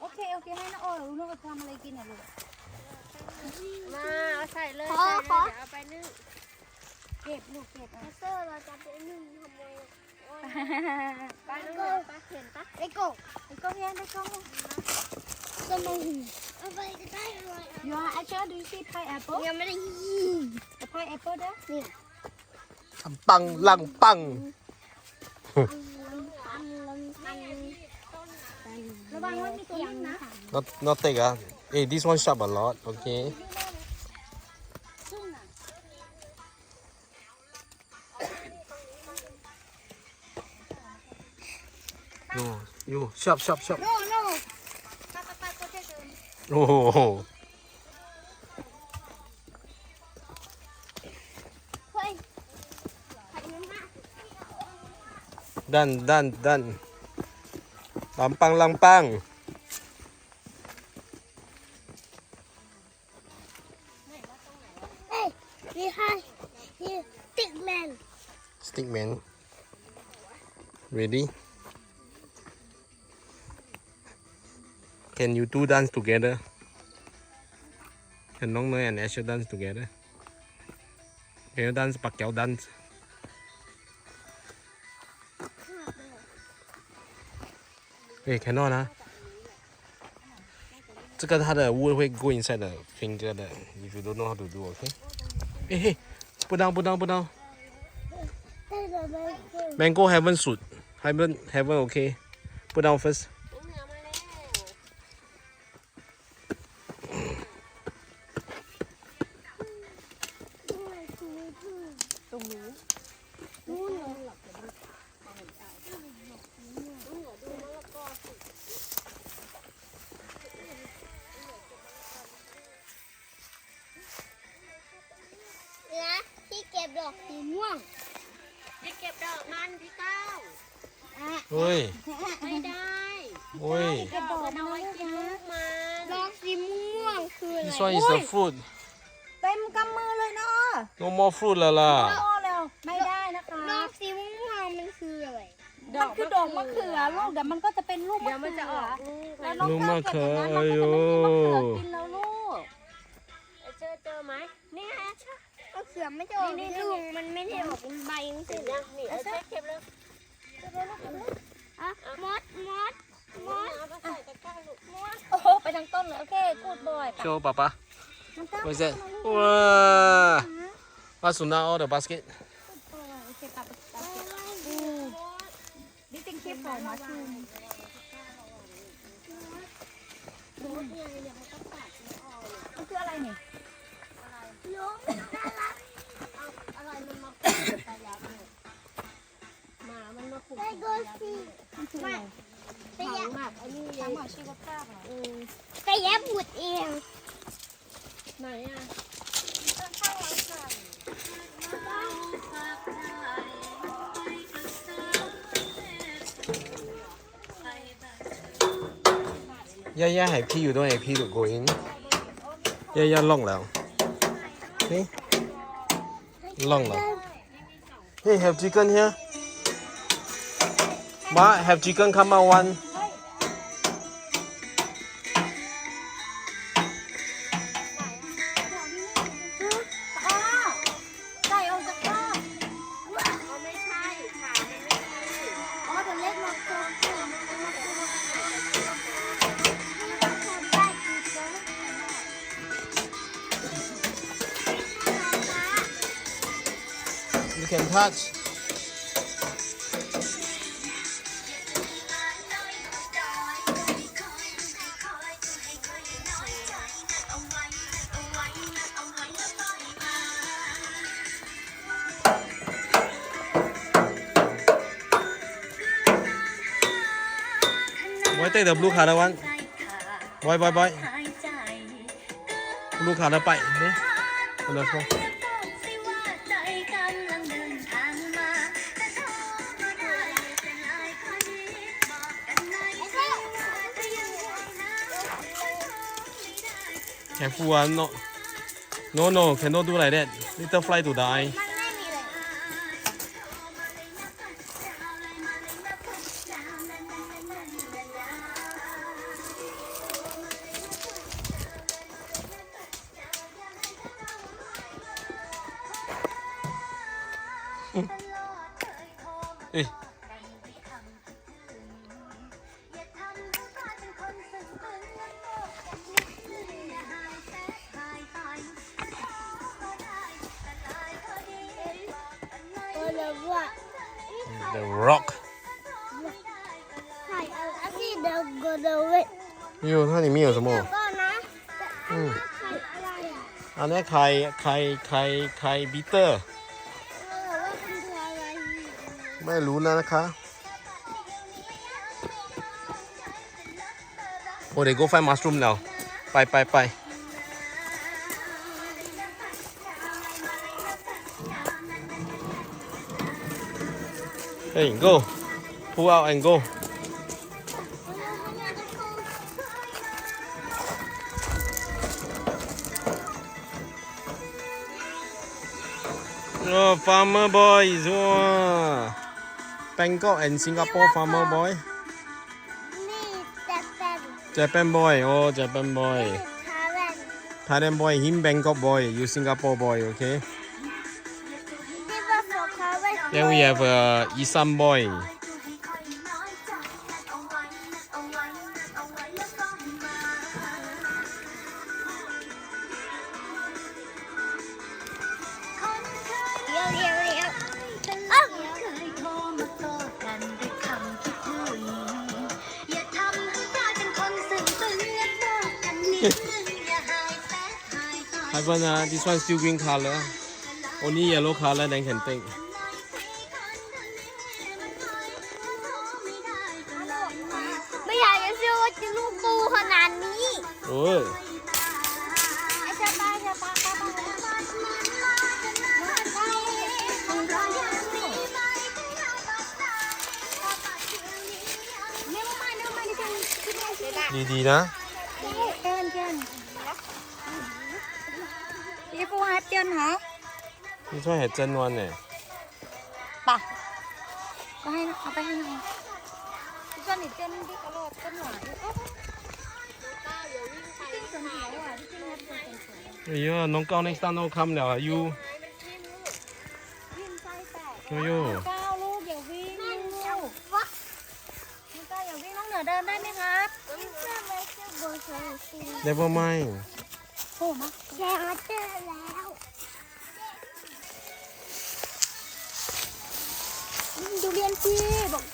โอเคโอเคให้น้าโอ้ลูกน้องทำอะไรกินอะลูกมาเอาใส่เลยขอใส่ขอเลยเดี๋ยวเอาไปนึ่งเก็บลูกเก็บอะเซอร์เราจะไปนึ่งทำไมไปนึ่งเลยไปเห็นปะไอ้กบไอ้กล้องยังไอ้กล้องจะมาหิเอาไปจะได้อะไรยูอาร์ actually do you see pineapple ยังไม่ได้ยิง the pineapple there เนี่ยปังลังปังอั not not take ah. Uh. Hey, this one sharp a lot. Okay. No, you sharp sharp sharp. No no. Oh. oh. Done, done, done. Lampang lampang. Hey, we have man. Stick man. Ready? Can you two dance together? Can Nong Noi and Asher dance together? Can you dance Pak Kiao dance? 对，cannot 呢、啊，这个它的 ah. wood 会 go inside the finger 的，if you don't know how to do OK。嘿嘿，不当不当不当。Mango haven't suit, haven't haven't OK. Put down first. This one is the fruit เต็มกำมือเลยเนาะ no more fruit แล้วล่ะโอ้แล้วไม่ได้นะคะดอกสีม่วงมันคืออะไรมันคือดอกมะเขือลูกเดี๋ยวมันก็จะเป็นลูกเดี๋ยวมะมันเขืจะอออกลูกแล้วน้องลูกก้าวมะเขืเก็บออย่างนั้นมันก็จะไม่มีมะเขือโอ้กินแล้วลูกไอ้เจอเจอไหมนี่ไงเชื่อดอกเสือไม่จะออกเป็นลูกมันไม่ได้ออกเป็นใบมันเห็สินยังนี่ไอ้เจ๊เก็บเลยอะมดมด มดเอาไปใส่ตะกร้าลูกโอ้โหไปทางต้นเลยโอเคกูดบอย show papa น้องก้าว what is that ว้า what's now all the basket โอเคกลับไปกลับไปดิจิงคลิปของมาชูมมันคืออะไรเนี่ยน้องน่ารักอะไรมันมาขุดตะยักเนี่ยหมามันมาขุดได้โกสีมันคืออะไร แต่ถัแยะงหมักไอ้นี่ทำหมาชีวภาพเหรอเออแต่แยะบุดเองไหนอะย่าย่าให้พี่อยู่ด้วยให้พี่ถูก go in ย่าย่าล่องแล้วนี่ล่องแล้ว Hey have chicken here มา have chicken come out one อ๋อไเต้นเดี๋ยวลูกขาระวังบอยบอยบอยลูกขาระไปเนี่ยเลิกแล้วแข็ฟัวโนโนโนแข็โนดูอะไรเด็ดลิตเติ้ลไฟตัวได้ อันนี้ไข่ไข่ไข่ไข่บิเตอร์ ไม่รู้นะนะคะ โอ้เดี๋ยว go find mushroom now ไปไปไป Hey go pull out and go farmer boy ว้า Bangkok and Singapore farmer boy นี่แต่เป็น Japan boy oh Japan boy ทาเวน Thailand boy him Bangkok boy you Singapore boy okay นี่ว่าโฟคาเวน then we have uh, Isan boy หาย Haven't uh, this one still green color only yellow color then can take ไม่อยากจะเชื่อว่าจะลูกปูขนาดนี้โอ้ยไอ้ชาบ้าชาบ้าชาบ้าดีๆนะ คะไม่ใช่เห็ดเจนวนเนี่ยปะก็ให้เอาไปให้หน่อยพี่ชนเห็ดเจนที่กระโดดต้นหวาอย่สวนเขียวอะที่ชั้วเป็นสวนเฮ้ยน้องเกาในสตาร์โนคัมแล้อายุโยโย่เกาลูกอย่าวิ่งลูกเกาอย่าวิ่งน้องเหนือเดินได้ไหมครับเดี๋ยวไม่โผล่มาแกมาเจอแล้ว ดูเรียนซีบอก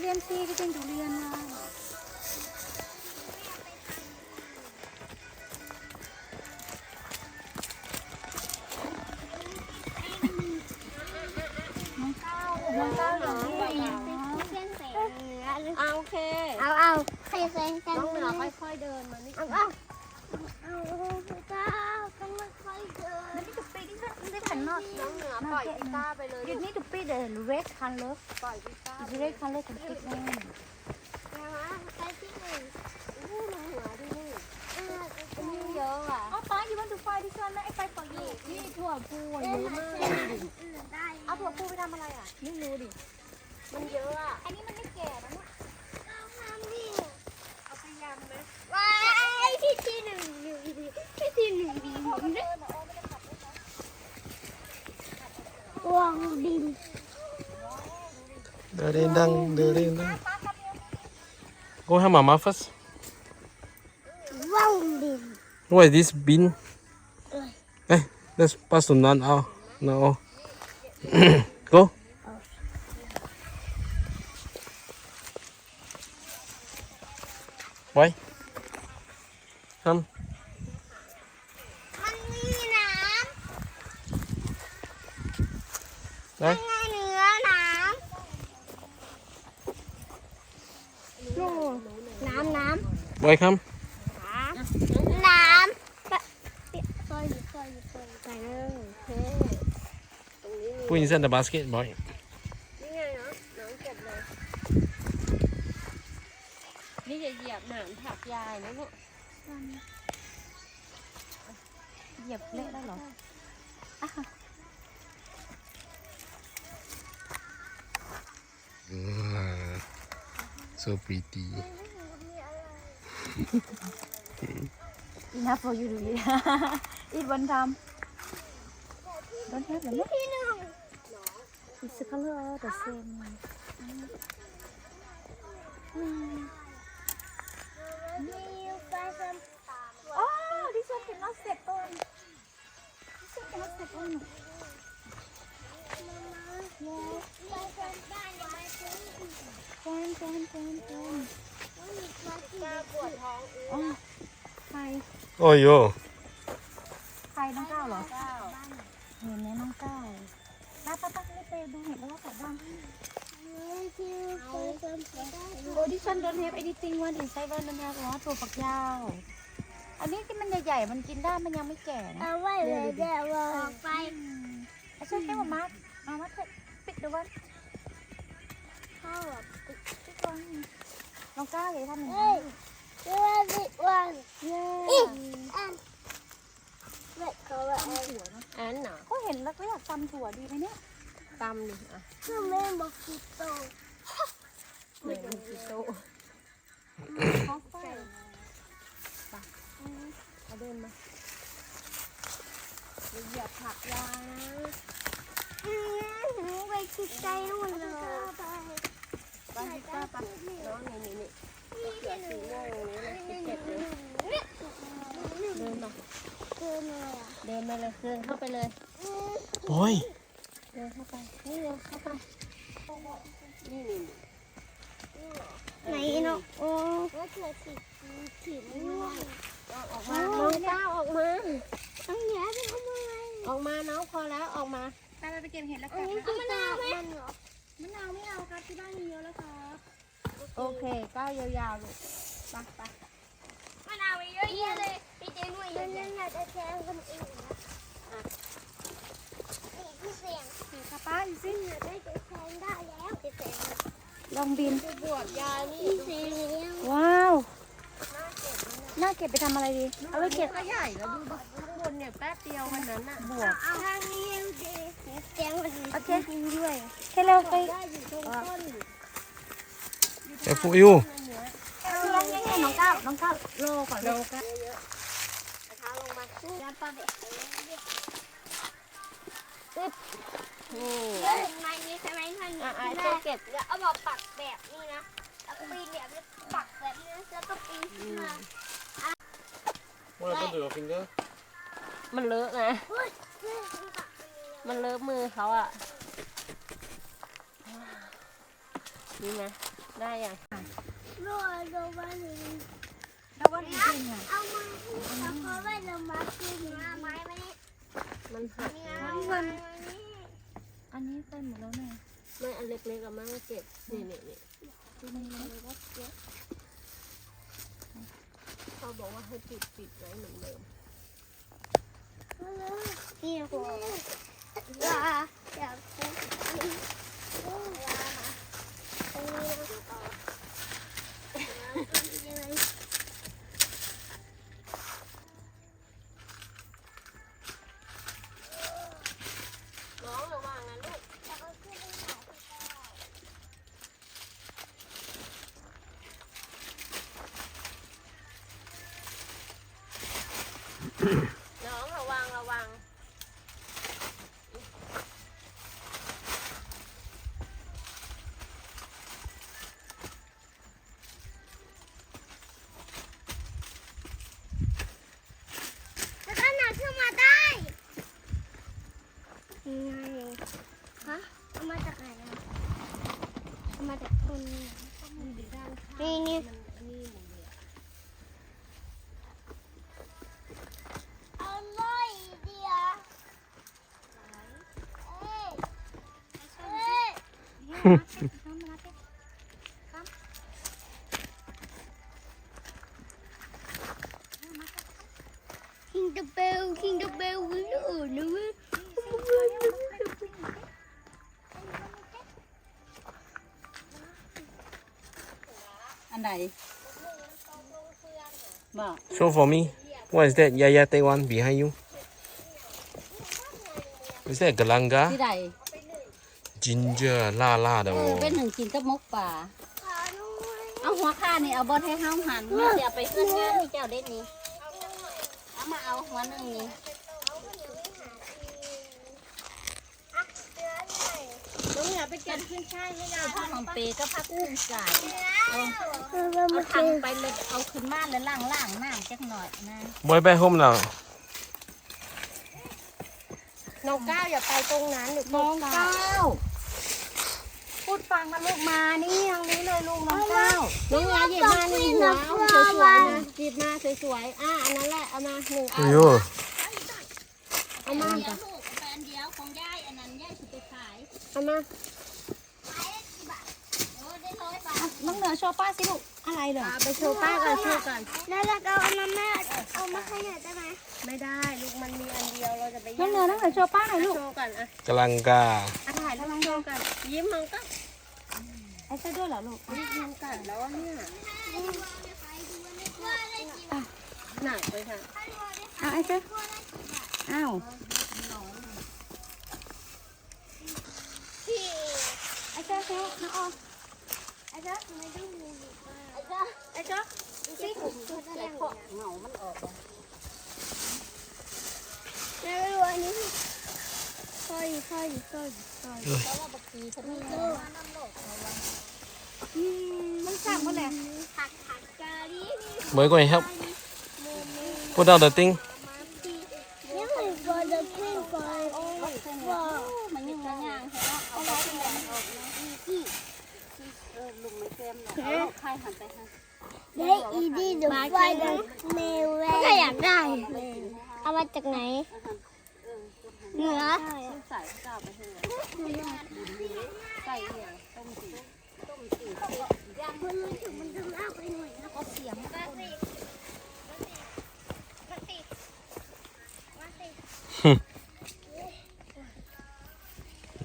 เรียนซีพี่จิ้งดูเรียนมาน้องก้าวน้องก้าวอย่าวิ่งเอาโอเคเอาเอาใครเซ็นกันน้องเหนือค่อยๆเดินมานี่เอาเอาเอาเจ้าต้องไม่ค่อยเดิน Let me to pay this one. This one not. น้องเหนือปล่อยกีตาร์ไปเลย You need to pay the red color. ปล่อยกีตาร์ The red color can pick them. ใครที่หนึ่งอู้น้องเหนือดูนี่เอออันนี้เยอะอะ Oh, pa, you want to find this one? Let me find for you. นี่ถั่วพูเอเยออะมากได้เอาถั่วพูไปทำอะไรอะ ไม่รู้ดิ มันเยอะอะอันนี้มันไม่แก่แล้วเนี่ยเอาไปยำไหมว้ายที่ที่หนึ่งหนึ่งที่ที่หนึ่งดีหนึ่งวาง ดินเดินดังเดินดัง go help mama first วางดิน what is this bin เอ้ย let's pass to none out no go ไว้ทำ มันมีน้ ไหนำข้างในเนื้อน้ำนู่นน้ำน้ำ ไว้ครับ น้ำปะเปียกซอยซอยซอยใส่เลย โอเคตร งนี้ put inside the basket boy นี่ไงเนาะน้องเก็บเลย นี่อย่าเหยียบหนามผักยายนะลูกเหยียบเละแล้วเหรอ so pretty Enough for you to eat. eat one time. Don't have them. It's the color all the same. You find some Oh, this one cannot step on. This one cannot step on. Yes. Find some banana. Turn, อ๋อใครโอ้ยโยใครน้องก้าวเหรอเห็นไหมน้องก้าวป้าป้าป้ารีบไปดูเห็นแล้วว่ากลับบ้านโอ้ดิฉัน don't have anything one inside one มันยาวอ๋อตัวฝักยาว อันนี้ที่มันใหญ่ๆมันกินได้มันยังไม่แก่นะ เอาไว้เลยเดี๋ยวออกไปไอ้ช่วยแค่ว่ามาร์คมามาร์คปิดดูว่าข้าอะปิดก่อน น้องก้าวอย่าทำอย่างเฮ้นี้ยเดี๋ยวสิวันเย้อันเด็กเขาว่าอันถั่วนะอันน่ะก็เห็นแล้วก็อยากตำถั่วดีไหมเนี่ย ตำดิอะคือแม่บอกกิโตหนึ่งกิโลคอฟเฟ่เอาเดินมาเหยียบผักยานะ ไปคิดใจนู่นเลย ไปที่ก้าปะน้องนี่นี่นี่เสือสีม่วงนี้เลยสิบเจ็ดเลยเดินมาเกินเลยอะเดินมาเลยเดินเข้าไปเลยโอ้ยเดินเข้าไปนี่เดินเข้าไปนี่นี่ไหนเนาะโอ้ก็เกิดสีสีม่วงออกมาน้องก้าวออกมาต้องแย่ไปทำอะไรออกมาน้องพอแล้วออกมาไปไปเก็บเห็ดแล้วอักันนนี้คือมะนาวไหม มะนาวไม่เอาครับที่บ้านมีเยอะแล้วครับโอเคก้าวยาวๆลูกไปไปมะนาวเยอะแยะเลยพี่เจนุ่ยเยอะแยะอยากจะแทงคนอื่นนะนี่คือเสียงเห็ดค่ะป้าดูสิอยากได้จะแทงได้แล้วจะแทงลองบินบวบยานี่เสียงว้าวน่าเก็บไปทำอะไรดี เอาไปเก็บก็ใหญ่แล้วดูข้างบน เนี่ยแป๊บเดียววันนั้นน่ะบวกเอาทางนี้ดีเสียงมันโอเคด้วยแค่เราไปได้อยู่ตรงต้นเอฟยูลองยังไงน้องก้าวน้องก้าวโลก่อนลโลงกันเยอะๆเท้าลงมายันปลาเบ็ดนี่เห็นไหมนี่ใช่ไหมท่านอะไอ้ตัวเก็บเดี๋ยวเอาบอกปักแบบนี้นะแล้วก็ปีนแบบนี้ปักแบบนี้นะแล้วก็ปีนขึ้นมาว่าต้องดู finger มันเลอะนะเฮ้ยเฮ้ยมันปักอันนี้นะ มันเลอะมือเขาอะ นี่ไหมได้ยังโรยโรยมาหนึ่งแล้ววันจริงอะเอามาเอาเขาไว้เรามาคืนมาไม้มานี่มันหักนี่นะเอาไม้มานี่อันนี้ไปหมดแล้วเนี่ยไม่อันเล็กๆกับมั่งเก็บ นี่นี่นี่เขาบอกว่าให้ปิดปิดไว้เหมือนเดิม นี่หัวลาอยากพูดลามาตรงนี้นะ น้องระวังนะลูก น้องระวังระวัง แล้วก็หนักขึ้นมาได้ยังไงฮะเอามาจากไหนอะเอา มาจากคนนี่นี่เอาเลยเดียวเอ้ยเอ้ย King the bell, king the bell, we know, no way. อันไหนบอก show for me what is that Yaya take one behind you is that galanga ที่ไหน ginger ล่าล่า的เออ哦เป็นหนึ่งกินกับมกป่า เอาหัวข้านี่เอาบดให้ห้าหันมาเดี๋ยวไปขึ้นงานนี่เจ้าเด็ดนี้เอามาเอาหัวหนึ่งนี่ เไปเก็บขึ้นช่ายให้ยายผ้าหอมเปรย์ก็พักขึ้นสายเอาเอาทางไปเลยเอาขึ้นมาแล้วล่างล่างๆหน้าจักหน่อยนะบอยไปโฮมแล้วน้องก้าวอย่าไปตรงนั้นหรือน้องเก้าพูดฟังนะลูกมานี่ทางนี้เลยลูกน้องเก้าน้องยาหยิบมาหนึ่งหัวเอาสวยๆนะหยิบมาสวยๆอะอันนั้นแหละเอามาหนึ่งอันโอ้ยเอามา เอามาโอ้ได้ร้อยบาทน้องเหนือโชว์ป้าสิลูก อะไรเหรอเอาไปโชว์ป้ากันโชว์กันแล้วเราก็เอามาแม่เอามาให้หน่อยได้ไหมไม่ได้ลูกมันมีอันเดียวเราจะไปน้องเหนือน้องเหนือโชว์ป้าหน่อยลูกโชว์กันอะกำลังกาอะถ่ายรูปโชว์กัน ยิ้มมันก็ไอ้เสื้อด้วยเหรอลูกยิ้มกันแล้วเนี่ยหนักเลยค่ะอ้าวไอ้เสื้ออ้าวไอ้เสื้อเสื้อน้องออมไอ้เจ้าไม่ต้องมีไอ้เจ้าไอ้เจ้าซิผมชุดอะไรของ เหงามันออกแล้ว ไม่รู้อันนี้ค่อยค่อยค่อยค่อยเพราะว่าบางทีฉันมีเงินมาน้ำโล หันไปฮะได้อีดีเดี๋ยวไปนะเมลเก็อยากได้ เอามาจากไหน เหนือใส่ข้าวไปให้ใส่เนี่ยต้มสีต้มสีมันมือถือมันดึงเอาไปหน่อยนะก็เสียงมาสิมาสิมาสิ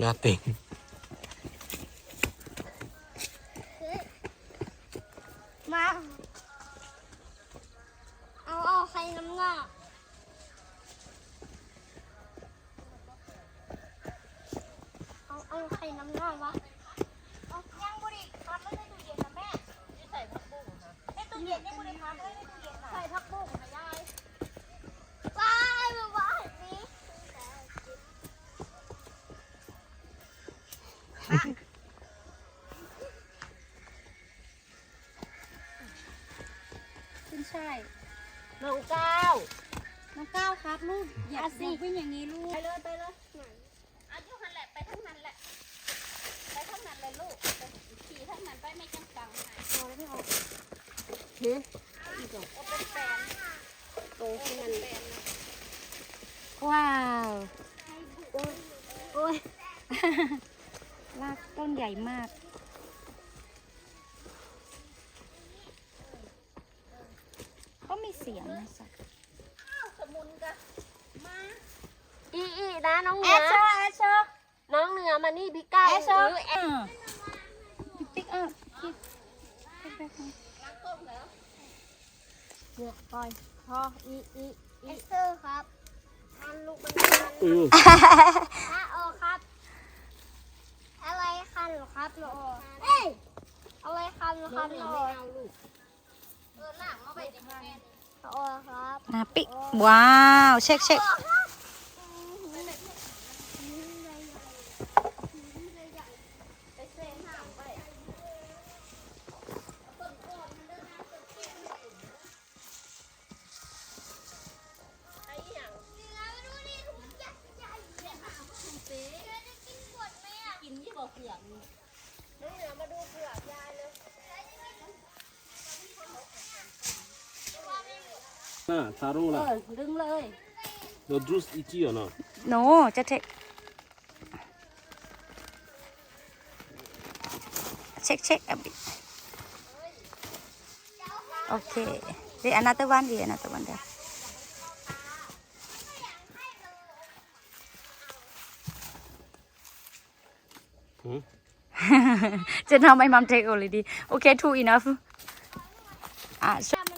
nothing มา เอาเอาใคร น้ำงอกเอาเอาใครน้ำงอกวะ น้องก้าวน้องเก้าครับลูกอย่าสิเป็นอย่างนี้ลูกไปเลยไปเลยอายุหันแหละไปทั้งนั้นแหละไปทั้งนั้นเลยลูกไปขี่ทั้งนั้นไปไม่จังกังหายเอาแล้วไม่เอาก็เป็นแฟนตรงที่มันว้าวโอ้ยรากต้นใหญ่มาก เสียงนะสัตว์สมุนกะมาอีอีนะน้องเหแอนือ ชเชอร์แอชเชอร์ น้องเหนือมานี่พี่ก้าวแอชเชอร์หรือแอติ๊กอัพล้างต้มแล้วเนี่ยปล่อยพออีอีเอสเตอร์ครับทันลูกมันอือถ้าโอครับ อะไรคันเหรอครับโลเอ้ยอะไรคันเหรอครับโลเออล่างมาไปดิแม่ โอครับนาปิว้าว เช็คเช็ค น่ะทาโร่เอล่ะอดึงเลย the juice itchy or not โนจะเทเช็คเช็คอับโอเค the another one the another one there Hmm? just now my mom take already okay two enough อะถ้า